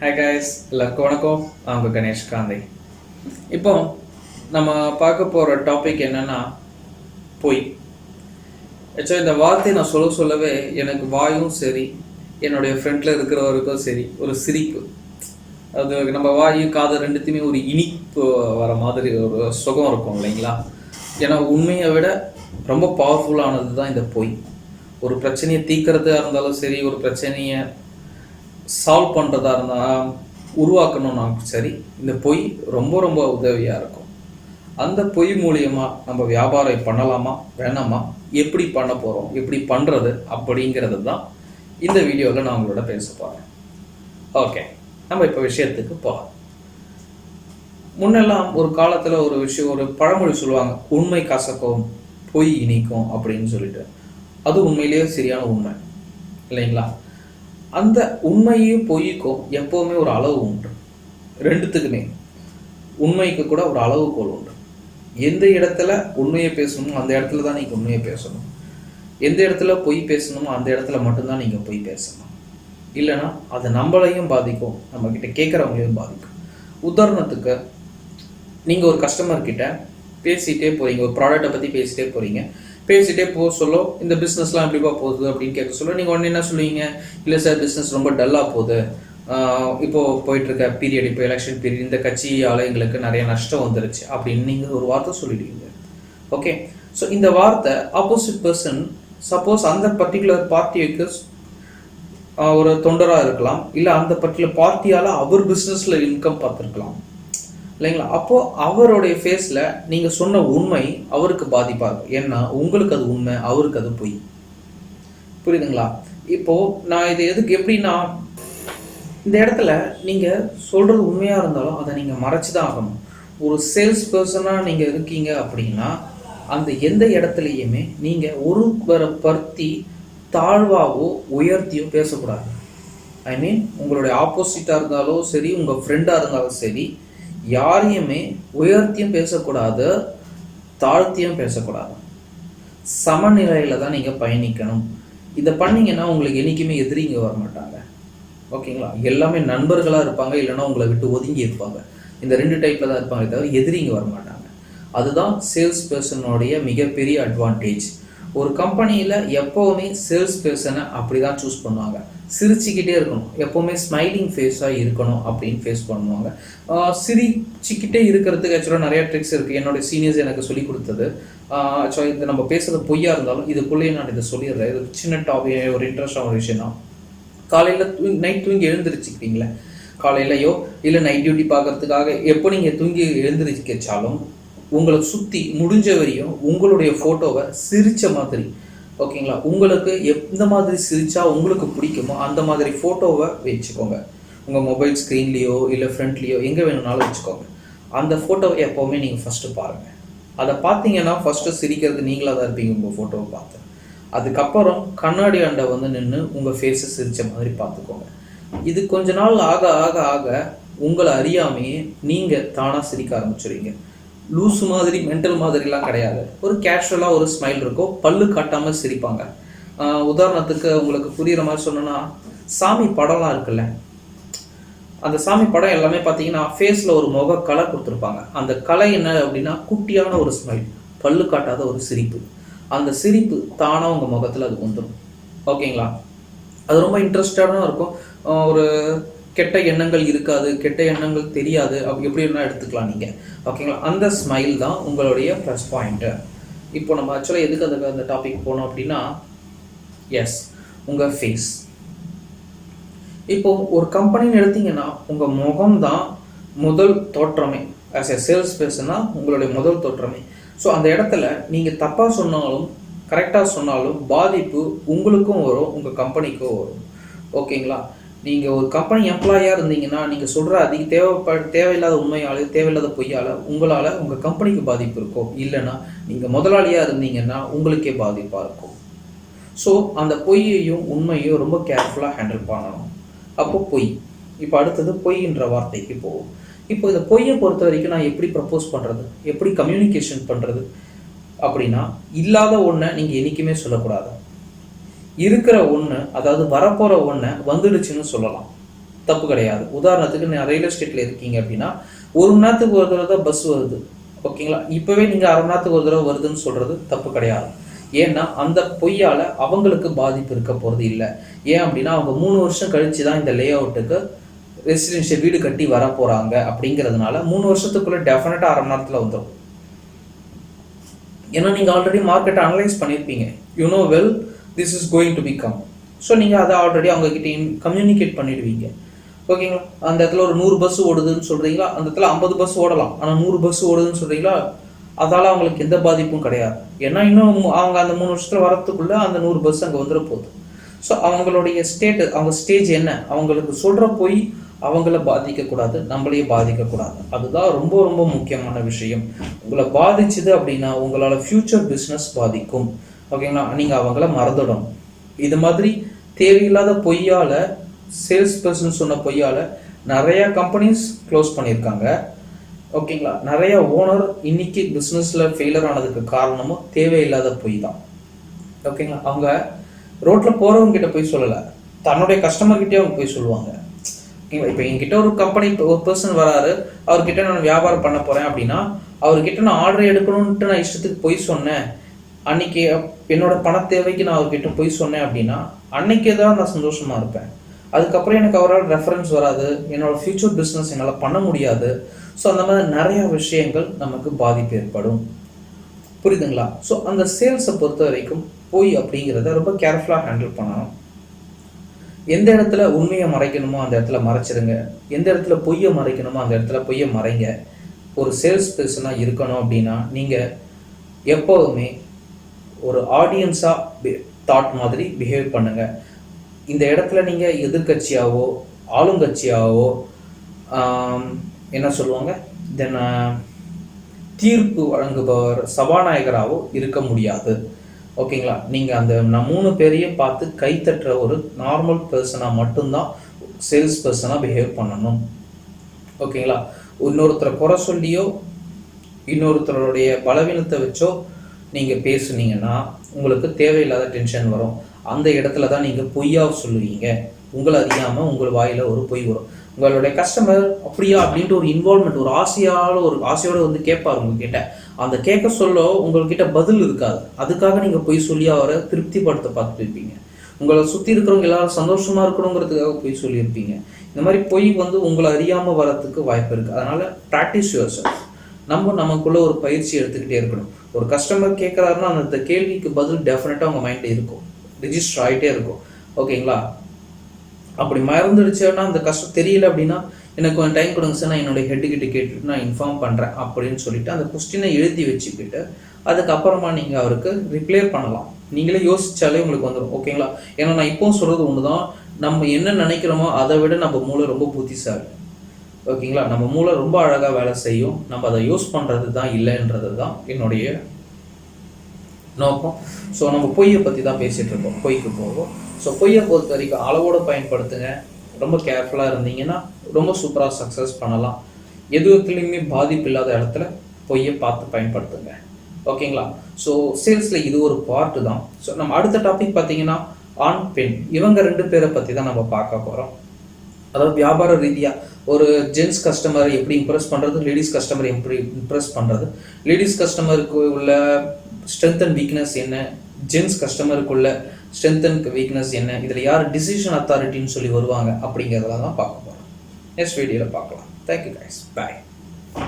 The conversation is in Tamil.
ஹாய் கைஸ் எல்லாருக்கும் வணக்கம். நான் உங்கள் கணேஷ் காந்தி. இப்போ நம்ம பார்க்க போகிற டாபிக் என்னன்னா பொய். ஆக்சுவலாக இந்த வார்த்தையை நான் சொல்ல சொல்லவே எனக்கு வாயும் சரி என்னுடைய ஃப்ரெண்டில் இருக்கிறவருக்கும் சரி ஒரு சிரிப்பு. அது நம்ம வாயும் காது ரெண்டுத்தையுமே ஒரு இனிப்பு வர மாதிரி ஒரு சுகம் இருக்கும் இல்லைங்களா? ஏன்னா உண்மையை விட ரொம்ப பவர்ஃபுல்லானது தான் இந்த பொய். ஒரு பிரச்சனையை தீக்கிறதா இருந்தாலும் சரி ஒரு பிரச்சனையை சால்வ் பண்ணுறதா இருந்தால் உருவாக்கணும்னா சரி இந்த பொய் ரொம்ப ரொம்ப உதவியாக இருக்கும். அந்த பொய் மூலியமாக நம்ம வியாபாரம் பண்ணலாமா வேணாமா எப்படி பண்ண போகிறோம் எப்படி பண்ணுறது அப்படிங்கிறது தான் இந்த வீடியோவில் நான் உங்களோட பேச போகிறேன் ஓகே நம்ம இப்போ விஷயத்துக்கு போகலாம் முன்னெல்லாம் ஒரு காலத்தில் ஒரு விஷயம் ஒரு பழமொழி சொல்லுவாங்க உண்மை கசக்கும் பொய் இனிக்கும் அப்படின்னு சொல்லிட்டு. அது உண்மையிலேயே சரியான உண்மை. இல்லைங்களா? அந்த உண்மையும் பொய்க்கும் எப்போவுமே ஒரு அளவு உண்டு. ரெண்டுத்துக்குமே. உண்மைக்கு கூட ஒரு அளவுகோல் உண்டு. எந்த இடத்துல உண்மையை பேசணுமோ அந்த இடத்துல தான் நீங்கள் உண்மையை பேசணும். எந்த இடத்துல பொய் பேசணுமோ அந்த இடத்துல மட்டும்தான் நீங்கள் பொய் பேசணும். இல்லைன்னா அது நம்மளையும் பாதிக்கும் நம்மக்கிட்ட கேட்குறவங்களையும் பாதிக்கும். உதாரணத்துக்கு நீங்கள் ஒரு கஸ்டமர்கிட்ட பேசிகிட்டே போகிறீங்க ஒரு ப்ராடக்ட்டை பற்றி பேசிகிட்டே போகிறீங்க பேசிகிட்டே போக சொல்ல. இந்த பிஸ்னஸ்லாம் எப்படிப்பா போகுது அப்படின்னு கேட்க சொல்ல. நீங்கள் உடனே என்ன சொல்லுவீங்க? இல்லை சார் பிஸ்னஸ் ரொம்ப டல்லாக போகுது. இப்போது இப்போ பீரியட் இப்போ எலெக்ஷன் பீரியட் இந்த கட்சியால் எங்களுக்கு நிறைய நஷ்டம் வந்துருச்சு அப்படின்னு நீங்கள் ஒரு வார்த்தை சொல்லிடுவீங்க. ஓகே ஸோ இந்த வார்த்தை ஆப்போசிட் பர்சன் சப்போஸ் அந்த பர்டிகுலர் பார்ட்டிக்கு ஒரு தொண்டராக இருக்கலாம். இல்லை அந்த பர்டிகுலர் பார்ட்டியால் அவர் பிஸ்னஸில் இன்கம் பார்த்துருக்கலாம். இல்லைங்களா? அப்போது அவருடைய ஃபேஸில் நீங்கள் சொன்ன உண்மை அவருக்கு பாதிப்பாக இருக்கும் ஏன்னா உங்களுக்கு அது உண்மை அவருக்கு அது பொய். புரியுதுங்களா? இப்போது நான் இது எதுக்கு எப்படின்னா இந்த இடத்துல நீங்கள் சொல்கிறது உண்மையாக இருந்தாலும் அதை நீங்கள் மறைச்சி தான் ஆகணும். ஒரு சேல்ஸ் பர்சனாக நீங்கள் இருக்கீங்க அப்படின்னா அந்த எந்த இடத்துலையுமே நீங்கள் ஒருவரை பருத்தி தாழ்வாகவோ உயர்த்தியோ பேசக்கூடாது. ஐ மீன் உங்களுடைய ஆப்போசிட்டாக இருந்தாலும் சரி உங்கள் ஃப்ரெண்டாக இருந்தாலும் சரி யாரையுமே உயர்த்தியும் பேசக்கூடாது தாழ்த்தியும் பேசக்கூடாது. சமநிலையில் தான் நீங்கள் பயணிக்கணும். இதை பண்ணீங்கன்னா உங்களுக்கு என்றைக்குமே எதிரிங்க வர மாட்டாங்க ஓகேங்களா? எல்லாமே நண்பர்களாக இருப்பாங்க இல்லைன்னா உங்களை விட்டு ஒதுங்கி இருப்பாங்க. இந்த ரெண்டு டைப்பில் தான் இருப்பாங்க தவிர எதிரிங்க வர மாட்டாங்க அதுதான் சேல்ஸ் பர்சனுடைய மிகப்பெரிய அட்வான்டேஜ் ஒரு கம்பெனியில் எப்போவுமே சேல்ஸ் பர்சனை அப்படி தான் சூஸ் பண்ணுவாங்க. சிரிச்சுக்கிட்டே இருக்கணும். எப்போவுமே ஸ்மைலிங் ஃபேஸாக இருக்கணும் அப்படின்னு ஃபேஸ் பண்ணுவாங்க. சிரிச்சுக்கிட்டே இருக்கிறதுக்கு ஆக்சுவலாக நிறைய ட்ரிக்ஸ் இருக்குது என்னோட சீனியர்ஸ் எனக்கு சொல்லி கொடுத்தது. ஆக்சுவலாக இது நம்ம பேசுகிறது பொய்யா இருந்தாலும் இதுக்குள்ளேயே நான் இதை சொல்லிடுறேன். இது சின்ன டாபிக் ஒரு இன்ட்ரெஸ்டான ஒரு விஷயம் தான். காலையில் தூங்கி நைட் தூங்கி எழுந்திரிச்சுக்கிறீங்களே காலையிலையோ இல்லை நைட் டியூட்டி பார்க்குறதுக்காக எப்போ நீங்கள் தூங்கி எழுந்திரிச்சாலும் உங்களை சுற்றி முடிஞ்ச வரையும் உங்களுடைய ஃபோட்டோவை சிரித்த மாதிரி ஓகேங்களா உங்களுக்கு எந்த மாதிரி சிரித்தா உங்களுக்கு பிடிக்குமோ அந்த மாதிரி ஃபோட்டோவை வச்சுக்கோங்க. உங்கள் மொபைல் ஸ்க்ரீன்லேயோ இல்லை ஃப்ரண்ட்லேயோ எங்கே வேணும்னாலும் வச்சுக்கோங்க. அந்த ஃபோட்டோவை எப்போவுமே நீங்கள் ஃபஸ்ட்டு பாருங்கள் அதை பார்த்தீங்கன்னா ஃபஸ்ட்டு சிரிக்கிறது நீங்களாக தான் இருப்பீங்க உங்கள் ஃபோட்டோவை பார்த்து. அதுக்கப்புறம் கண்ணாடி அண்டை வந்து நின்று உங்கள் ஃபேஸை சிரித்த மாதிரி பார்த்துக்கோங்க. இது கொஞ்ச நாள் ஆக ஆக ஆக உங்களை அறியாமையே நீங்கள் தானாக சிரிக்க ஆரம்பிச்சிடுவீங்க லூஸ் மாதிரி மென்டல் மாதிரிலாம் கிடையாது. ஒரு கேஷுவலாக ஒரு ஸ்மைல் இருக்கும் பல்லு காட்டாமல் சிரிப்பாங்க. உதாரணத்துக்கு உங்களுக்கு புரிகிற மாதிரி சொன்னோன்னா சாமி படம்லாம் இருக்குல்ல? அந்த சாமி படம் எல்லாமே பார்த்தீங்கன்னா ஃபேஸில் ஒரு முக கலை கொடுத்துருப்பாங்க. அந்த கலை என்ன அப்படின்னா குட்டியான ஒரு ஸ்மைல் பல்லு காட்டாத ஒரு சிரிப்பு. அந்த சிரிப்பு தானாக உங்கள் முகத்தில் அது வந்துடும் ஓகேங்களா? அது ரொம்ப இன்ட்ரெஸ்டடாக இருக்கும். ஒரு கெட்ட எண்ணங்கள் இருக்காது கெட்ட எண்ணங்கள் தெரியாது. அப்படி எப்படி வேணால் எடுத்துக்கலாம் நீங்கள் ஓகேங்களா அந்த ஸ்மைல் தான் உங்களுடைய ப்ளஸ் பாயிண்ட்டு இப்போ நம்ம ஆக்சுவலாக எதுக்கு அதுக்கு அந்த டாபிக் போனோம் அப்படின்னா எஸ் உங்கள் ஃபேஸ் இப்போ ஒரு கம்பெனின்னு எடுத்தீங்கன்னா உங்கள் முகம் தான் முதல் தோற்றமே. ஆஸ் எ சேல்ஸ் பர்சனா உங்களுடைய முதல் தோற்றமே. ஸோ அந்த இடத்துல நீங்கள் தப்பாக சொன்னாலும் கரெக்டாக சொன்னாலும் பாதிப்பு உங்களுக்கும் வரும் உங்கள் கம்பெனிக்கும் வரும். ஓகேங்களா நீங்கள் ஒரு கம்பெனி எம்ப்ளாயாக இருந்தீங்கன்னா நீங்கள் சொல்கிற அதிக தேவைப்ப தேவையில்லாத உண்மையால் தேவையில்லாத பொய்யால் உங்களால் உங்கள் கம்பெனிக்கு பாதிப்பு இருக்கும் இல்லைன்னா நீங்கள் முதலாளியாக இருந்தீங்கன்னா உங்களுக்கே பாதிப்பாக இருக்கும். ஸோ அந்த பொய்யையும் உண்மையையும் ரொம்ப கேர்ஃபுல்லாக ஹேண்டில் பண்ணணும். அப்போ பொய். இப்போ அடுத்தது பொய்ன்ற வார்த்தைக்கு போவோம். இப்போ இந்த பொய்யை பொறுத்த வரைக்கும் நான் எப்படி ப்ரப்போஸ் பண்ணுறது எப்படி கம்யூனிகேஷன் பண்ணுறது அப்படின்னா இல்லாத ஒன்றை நீங்கள் என்றைக்குமே சொல்லக்கூடாது. இருக்கிற ஒன்று அதாவது வரப்போகிற ஒன்று வந்துடுச்சுன்னு சொல்லலாம். தப்பு கிடையாது. உதாரணத்துக்கு நான் ரியல் எஸ்டேட்டில் இருக்கீங்க அப்படின்னா ஒரு மணி நேரத்துக்கு ஒரு தடவை தான் பஸ் வருது. ஓகேங்களா இப்போவே நீங்கள் அரை மணி நேரத்துக்கு ஒரு தடவை வருதுன்னு சொல்கிறது தப்பு கிடையாது. ஏன்னா அந்த பொய்யால் அவங்களுக்கு பாதிப்பு இருக்க போகிறது இல்லை. ஏன் அப்படின்னா அவங்க மூணு வருஷம் கழிச்சு தான் இந்த லே அவுட்டுக்கு ரெசிடென்ஷியல் வீடு கட்டி வர போகிறாங்க அப்படிங்கிறதுனால மூணு வருஷத்துக்குள்ளே டெஃபினட்டாக அரை மணி நேரத்தில் வந்துடும் ஏன்னா நீங்கள் ஆல்ரெடி மார்க்கெட்டை அனலைஸ் பண்ணியிருப்பீங்க you know well this is going to become so நீங்கள் அதை ஆல்ரெடி அவங்கக்கிட்ட கம்யூனிகேட் பண்ணிடுவீங்க. ஓகேங்களா அந்த இடத்துல ஒரு நூறு பஸ் ஓடுதுன்னு சொல்கிறீங்களா அந்த இடத்துல ஐம்பது பஸ் ஓடலாம். ஆனால் நூறு பஸ் ஓடுதுன்னு சொல்கிறீங்களா அதால் அவங்களுக்கு எந்த பாதிப்பும் கிடையாது. ஏன்னா இன்னும் அவங்க அந்த மூணு வருஷத்தில் வரத்துக்குள்ளே அந்த நூறு பஸ் அங்கே வந்துட போகுது. ஸோ அவங்களுடைய ஸ்டேட் அவங்க ஸ்டேஜ் என்ன? அவங்களுக்கு சொல்கிற போய் அவங்கள பாதிக்கக்கூடாது நம்மளையே பாதிக்கக்கூடாது. அதுதான் ரொம்ப ரொம்ப முக்கியமான விஷயம். உங்களை பாதிச்சுது அப்படின்னா உங்களால் ஃப்யூச்சர் பிஸ்னஸ் பாதிக்கும். ஓகேங்களா? நீங்கள் அவங்கள மறந்துடும் இது மாதிரி தேவையில்லாத பொய்யால் சேல்ஸ் பர்சன் சொன்ன பொய்யால நிறையா கம்பெனிஸ் க்ளோஸ் பண்ணியிருக்காங்க. ஓகேங்களா? நிறைய ஓனர் இன்னைக்கு பிஸ்னஸில் ஃபெயிலர் ஆனதுக்கு காரணமும் தேவையில்லாத பொய் தான். ஓகேங்களா? அவங்க ரோட்டில் போகிறவங்க கிட்ட போய் சொல்லலை. தன்னுடைய கஸ்டமர்கிட்டே அவங்க போய் சொல்லுவாங்க. ஓகேங்களா இப்போ என்கிட்ட ஒரு கம்பெனி ஒரு பர்சன் வராரு அவர்கிட்ட நான் வியாபாரம் பண்ண போகிறேன் அப்படின்னா அவர்கிட்ட நான் ஆர்டர் எடுக்கணும்ன்ட்டு நான் இஷ்டத்துக்கு போய் சொன்னேன். அன்னைக்கு என்னோட பண தேவைக்கு நான் அவர்கிட்ட போய் சொன்னேன் அப்படின்னா அன்னைக்கே தான் நான் சந்தோஷமா இருப்பேன். அதுக்கப்புறம் எனக்கு அவரால் ரெஃபரன்ஸ் வராது. என்னோட ஃபியூச்சர் பிஸ்னஸ் என்னால் பண்ண முடியாது. ஸோ அந்த மாதிரி நிறைய விஷயங்கள் நமக்கு பாதிப்பு ஏற்படும். புரியுதுங்களா? ஸோ அந்த சேல்ஸை பொறுத்த வரைக்கும் போய் அப்படிங்கிறத ரொம்ப கேர்ஃபுல்லாக ஹேண்டில் பண்ணணும். எந்த இடத்துல உண்மையை மறைக்கணுமோ அந்த இடத்துல மறைச்சிருங்க. எந்த இடத்துல பொய்யை மறைக்கணுமோ அந்த இடத்துல பொய்யை மறைங்க. ஒரு சேல்ஸ் பர்சனாக இருக்கணும் அப்படின்னா நீங்கள் எப்போதுமே ஒரு ஆடியன்ஸாக தாட் மாதிரி பிஹேவ் பண்ணுங்கள் இந்த இடத்துல நீங்கள் எதிர்கட்சியாகவோ ஆளுங்கட்சியாகவோ என்ன சொல்லுவாங்க? தென் தீர்ப்பு வழங்குபவர் சபாநாயகராகவோ இருக்க முடியாது. ஓகேங்களா? நீங்கள் அந்த நான் மூணு பேரையும் பார்த்து கைத்தட்டுற ஒரு நார்மல் பர்சனாக மட்டும்தான் சேல்ஸ் பர்சனாக பிஹேவ் பண்ணணும். ஓகேங்களா? இன்னொருத்தரை குறை சொல்லியோ இன்னொருத்தருடைய பலவீனத்தை வச்சோ நீங்கள் பேசுனீங்கன்னா உங்களுக்கு தேவையில்லாத டென்ஷன் வரும். அந்த இடத்துல தான் நீங்கள் பொய்யாக சொல்லுவீங்க. உங்களை அறியாமல் உங்கள் வாயில் ஒரு பொய் வரும். உங்களுடைய கஸ்டமர் அப்படியா அப்படின்ட்டு ஒரு இன்வால்மெண்ட் ஒரு ஆசையால் ஒரு ஆசையோடு வந்து கேட்பார் உங்ககிட்ட. அந்த கேட்க சொல்ல உங்கள்கிட்ட பதில் இருக்காது. அதுக்காக நீங்கள் பொய் சொல்லி அவரை திருப்திப்படுத்த பார்த்துட்டு இருப்பீங்க. உங்களை சுற்றி இருக்கிறவங்க எல்லாரும் சந்தோஷமா இருக்கணுங்கிறதுக்காக பொய் சொல்லியிருப்பீங்க. இந்த மாதிரி பொய் வந்து உங்களை அறியாமல் வரத்துக்கு வாய்ப்பு இருக்குது அதனால் ப்ராக்டிஸ் யுவர் செல்ஃப் நம்ம நமக்குள்ள ஒரு பயிற்சி எடுத்துக்கிட்டே இருக்கணும். ஒரு கஸ்டமர் கேட்குறாருன்னா அந்த கேள்விக்கு பதில் டெஃபினட்டாக உங்கள் மைண்டில் இருக்கும். ரிஜிஸ்டர் ஆகிட்டே இருக்கும். ஓகேங்களா அப்படி மறந்துடுச்சுன்னா அந்த கஷ்டம் தெரியல அப்படின்னா எனக்கு கொஞ்சம் டைம் கொடுங்க சார் நான் என்னோட ஹெட்டு கிட்ட கேட்டுட்டு நான் இன்ஃபார்ம் பண்ணுறேன் அப்படின்னு சொல்லிட்டு அந்த கொஸ்டினை எழுதி வச்சுக்கிட்டு அதுக்கப்புறமா நீங்கள் அவருக்கு ரிப்ளை பண்ணலாம். நீங்களே யோசிச்சாலே உங்களுக்கு வந்துடும் ஓகேங்களா ஏன்னா நான் இப்போவும் சொல்கிறது ஒன்று தான் நம்ம என்ன நினைக்கிறோமோ அதை விட நம்ம மூளை ரொம்ப புத்திசாலி. ஓகேங்களா? நம்ம மூளை ரொம்ப அழகாக வேலை செய்யும். நம்ம அதை யூஸ் பண்ணுறது தான் இல்லைன்றது தான் என்னுடைய நோக்கம். ஸோ நம்ம பொய்யை பற்றி தான் பேசிகிட்டு இருக்கோம். பொய்க்கு போவோம். ஸோ பொய்யை பொறுத்த வரைக்கும் அளவோடு பயன்படுத்துங்க. ரொம்ப கேர்ஃபுல்லாக இருந்தீங்கன்னா ரொம்ப சூப்பராக சக்ஸஸ் பண்ணலாம். எதுவுத்துலேயுமே பாதிப்பு இல்லாத இடத்துல பொய்யை பார்த்து பயன்படுத்துங்க. ஓகேங்களா? ஸோ சேல்ஸில் இது ஒரு பார்ட்டு தான். ஸோ நம்ம அடுத்த டாபிக் பார்த்தீங்கன்னா ஆண் பெண். இவங்க ரெண்டு பேரை பற்றி தான் நம்ம பார்க்க போகிறோம் அதாவது வியாபார ரீதியாக ஒரு ஜென்ஸ் கஸ்டமரை எப்படி இம்ப்ரெஸ் பண்ணுறது லேடிஸ் கஸ்டமரை எப்படி இம்ப்ரெஸ் பண்ணுறது லேடிஸ் கஸ்டமருக்கு உள்ள ஸ்ட்ரென்த் அண்ட் வீக்னஸ் என்ன? ஜென்ஸ் கஸ்டமருக்குள்ள ஸ்ட்ரென்த் அண்ட் வீக்னஸ் என்ன? இதில் யார் டிசிஷன் அத்தாரிட்டின்னு சொல்லி வருவாங்க அப்படிங்கிறதெல்லாம் தான் பார்க்க போகிறோம் நெக்ஸ்ட் வீடியோவில் பார்க்கலாம். Thank you guys bye